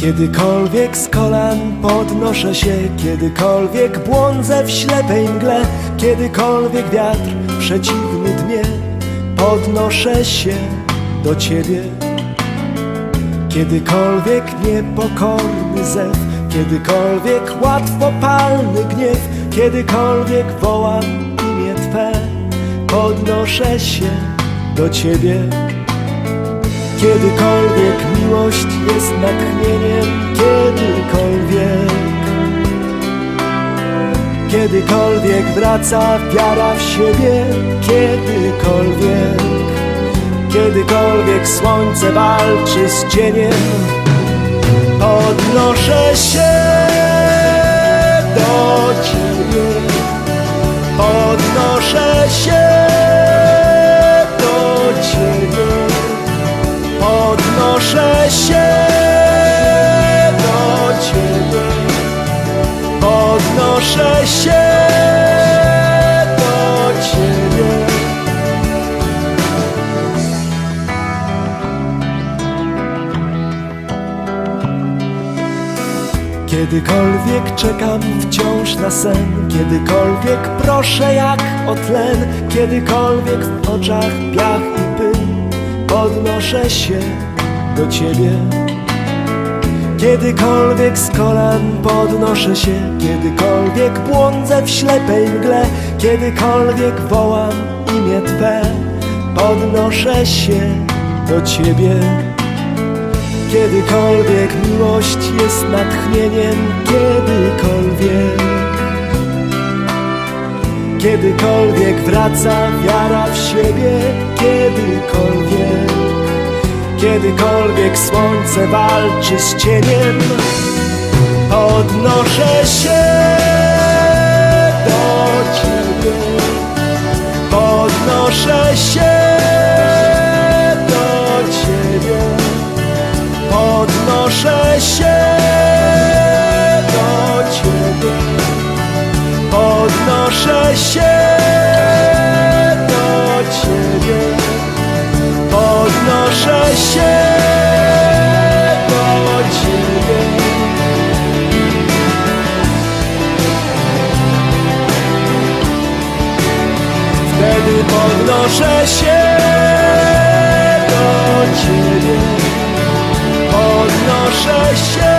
Kiedykolwiek z kolan podnoszę się, kiedykolwiek błądzę w ślepej mgle, kiedykolwiek wiatr przeciwny dmie, podnoszę się do Ciebie. Kiedykolwiek niepokorny zew, kiedykolwiek łatwopalny gniew, kiedykolwiek wołam imię Twe, podnoszę się do Ciebie. Kiedykolwiek miłość jest natchnieniem, kiedykolwiek. Kiedykolwiek wraca wiara w siebie, kiedykolwiek. Kiedykolwiek słońce walczy z cieniem Podnoszę się Kiedykolwiek czekam wciąż na sen Kiedykolwiek proszę jak o tlen Kiedykolwiek w oczach piach i pył Podnoszę się do Ciebie. Kiedykolwiek z kolan podnoszę się Kiedykolwiek błądzę w ślepej mgle Kiedykolwiek wołam imię Twe Podnoszę się do Ciebie Kiedykolwiek miłość jest natchnieniem, kiedykolwiek. Kiedykolwiek wraca wiara w siebie, kiedykolwiek. Kiedykolwiek słońce walczy z cieniem Podnoszę się do Ciebie. Podnoszę się Podnoszę się do Ciebie. Podnoszę się do Ciebie. Wtedy podnoszę się do Ciebie. Podnoszę się